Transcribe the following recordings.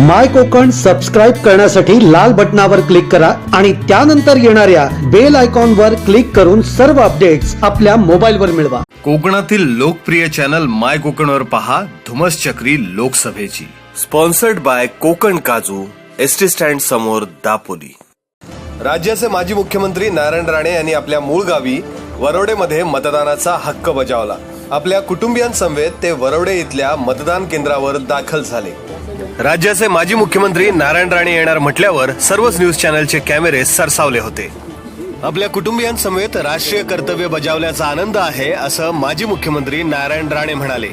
माय Konkan subscribe करण्यासाठी लाल बटनावर क्लिक करा आणि त्यानंतर येणाऱ्या बेल आयकॉन वर क्लिक करून सर्व अपडेट्स आपल्या मोबाईल वर मिळवा. कोकणातील लोकप्रिय चॅनल माय कोकणवर पहा धुमस चक्री लोकसभेची. स्पॉन्सर्ड बाय कोकण काजू एस टी स्टँड समोर दापोली. राज्याचे माजी मुख्यमंत्री नारायण राणे यांनी आपल्या मूळ गावी वरोडेमध्ये मतदानाचा हक्क बजावला. आपल्या कुटुंबियांसमवेत ते वरोडे इथल्या मतदान केंद्रावर दाखल झाले. राज्याचे माजी मुख्यमंत्री नारायण राणे येणार म्हटल्यावर सर्वच न्यूज चॅनलचे कॅमेरे सरसावले होते. आपल्या कुटुंबियांसमवेत राष्ट्रीय कर्तव्य बजावल्याचा आनंद आहे असं माजी मुख्यमंत्री नारायण राणे म्हणाले.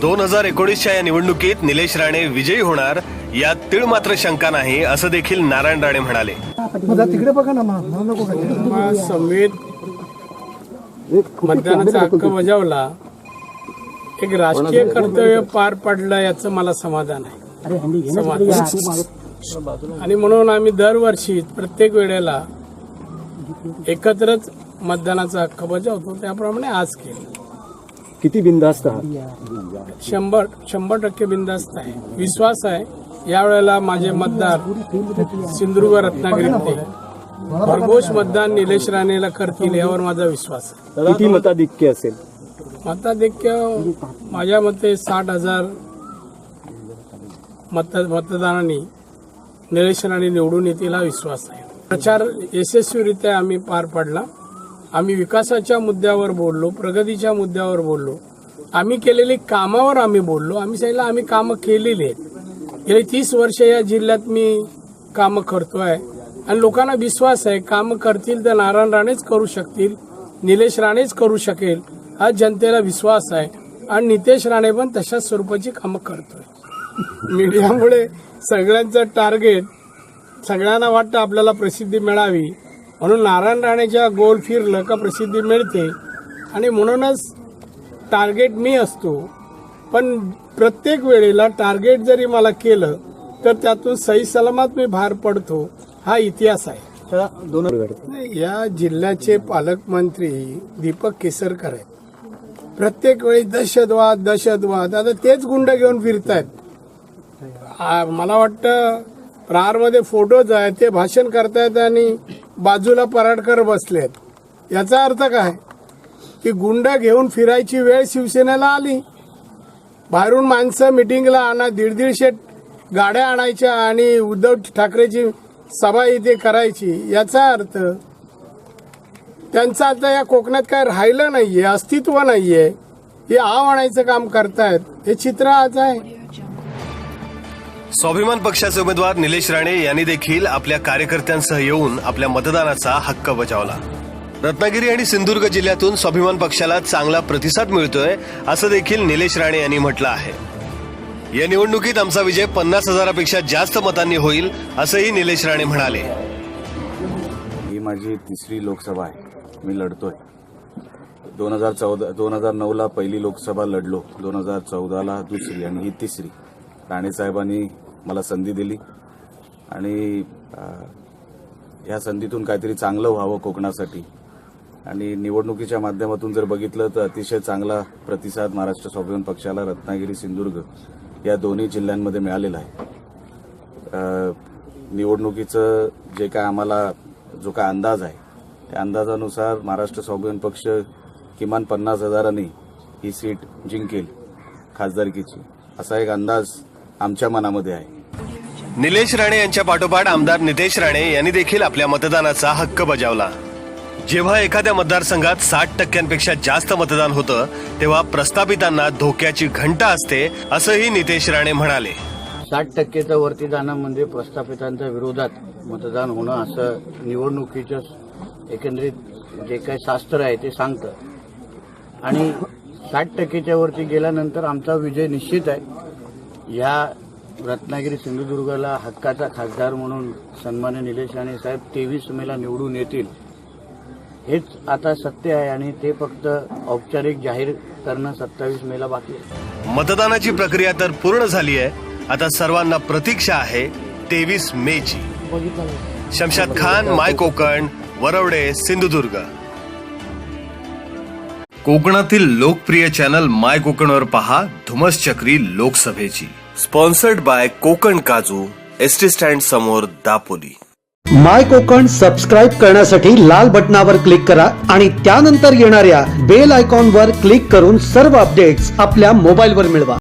दोन हजार एकोणीसच्या या निवडणुकीत निलेश राणे विजयी होणार यात तीळ मात्र शंका नाही असं देखील नारायण राणे म्हणाले. तिकडे बघा ना मतदानाचा हक्क बजावला एक राजकीय कर्तव्य पार पडलं याचं मला समाधान आहे. आणि म्हणून आम्ही दरवर्षी प्रत्येक वेळेला एकत्रच मतदानाचा हक्क बजावतो त्याप्रमाणे आज केलं. किती बिंदास्त आहात? शंभर शंभर टक्के बिंदास्त आहे. विश्वास आहे. यावेळेला माझे मतदार सिंधुदुर्ग रत्नागिरीतले भरघोष मतदान निलेश राणेला करतील यावर माझा विश्वास आहे. किती मताधिक्य असेल? मताधिक्य माझ्या मते साठ हजार मत मतदारांनी निलेश निवडून येतील हा विश्वास आहे. प्रचार यशस्वीरित्या आम्ही पार पाडला. आम्ही विकासाच्या मुद्द्यावर बोललो प्रगतीच्या मुद्द्यावर बोललो. आम्ही केलेली कामावर आम्ही बोललो. आम्ही सांगितलं आम्ही कामं केलेली आहेत. गेली तीस वर्ष या जिल्ह्यात मी कामं करतोय आणि लोकांना विश्वास आहे कामं करतील तर नारायण राणेच करू शकतील निलेश राणेच करू शकेल हा जनतेला विश्वास आहे. आणि नितेश राणे पण तशाच स्वरूपाची कामं करतोय. मीडियामुळे सगळ्यांचं टार्गेट सगळ्यांना वाटतं आपल्याला प्रसिद्धी मिळावी. म्हणून नारायण राणेच्या गोल फिरलं का प्रसिद्धी मिळते. आणि म्हणूनच टार्गेट मी असतो. पण प्रत्येक वेळेला टार्गेट जरी मला केलं तर त्यातून सही सलामत मी बाहेर पडतो. हा इतिहास आहे. दोन या जिल्ह्याचे पालकमंत्री दीपक केसरकर आहेत. प्रत्येक वेळी दहशतवाद दहशतवाद आता तेच गुंड घेऊन फिरतायत. मला वाटतं प्रहारमध्ये फोटोज आहेत ते भाषण करतायत आणि बाजूला पराडकर बसलेत. याचा अर्थ काय? की गुंड घेऊन फिरायची वेळ शिवसेनेला आली. बाहेरून माणसं मिटिंगला आणा दीड दीडशे गाड्या आणायच्या आणि उद्धव ठाकरेची सभा इथे करायची. याचा अर्थ त्यांचं आता या कोकणात काय राहिलं नाहीये अस्तित्व नाहीये. हे आव आणायचं काम करतायत. हे चित्र आज आहे. स्वाभिमान पक्षाचे उमेदवार निलेश राणे यांनी देखील आपल्या कार्यकर्त्यांसह येऊन आपल्या मतदानाचा हक्क बजावला. रत्नागिरी आणि सिंधुदुर्ग जिल्ह्यातून स्वाभिमान पक्षाला चांगला प्रतिसाद मिळतोय असं देखील निलेश राणे यांनी म्हटलं आहे. या निवडणुकीत आमचा विजय पन्नास हजारापेक्षा जास्त मतांनी होईल असंही निलेश राणे म्हणाले. ही माझी तिसरी लोकसभा आहे. मी लढतोय. दोन हजार चौदा दोन हजार नऊला पहिली लोकसभा लढलो. दोन हजार चौदाला दुसरी आणि ही तिसरी. राणे साहेबांनी मला संधी दिली. आणि ह्या या संधीतून काहीतरी चांगलं व्हावं कोकणासाठी. आणि निवडणुकीच्या माध्यमातून जर बघितलं तर अतिशय चांगला प्रतिसाद महाराष्ट्र स्वाभिमान पक्षाला रत्नागिरी सिंधुदुर्ग या दोन्ही जिल्ह्यांमध्ये मिळालेला आहे. निवडणुकीचं जे काय आम्हाला जो काय अंदाज आहे त्या अंदाजानुसार महाराष्ट्र स्वाभिमान पक्ष किमान पन्नास हजारांनी ही सीट जिंकेल खासदारकीची. असा एक अंदाज आमच्या मनामध्ये आहे. निलेश राणे यांच्या पाठोपाठ आमदार नितेश राणे यांनी देखील आपल्या मतदानाचा हक्क बजावला. जेव्हा एखाद्या मतदारसंघात साठ टक्क्यांपेक्षा जास्त मतदान होतं तेव्हा प्रस्थापितांना धोक्याची घंटा असते असंही नितेश राणे म्हणाले. साठ टक्केच्या वरती जाणं म्हणजे प्रस्थापितांच्या विरोधात मतदान होणं असं निवडणुकीचं एकंदरीत जे काही शास्त्र आहे ते सांगतं. आणि साठ टक्केच्या वरती गेल्यानंतर आमचा विजय निश्चित आहे. या रत्नागिरी सिंधुदुर्गला हक्काचा खासदार म्हणून सन्मान्य निलेश राणे साहेब तेवीस मेला निवडून येतील. हेच आता सत्य आहे आणि ते फक्त औपचारिक जाहीर करणं सत्तावीस मेला बाकी आहे. मतदानाची प्रक्रिया तर पूर्ण झाली आहे. आता सर्वांना प्रतीक्षा आहे तेवीस मे ची शमशाद खान माय कोकण वरवडे सिंधुदुर्ग. कोकणातील लोकप्रिय चॅनल माय कोकणवर पहा. धुमस चक्री लोकसभेची. स्पॉन्सर्ड बाय कोकण काजू एस टी स्टँड समोर दापोली. माय कोकण सबस्क्राईब करण्यासाठी लाल बटनावर क्लिक करा आणि त्यानंतर येणाऱ्या बेल आयकॉनवर क्लिक करून सर्व अपडेट्स आपल्या मोबाईलवर मिळवा.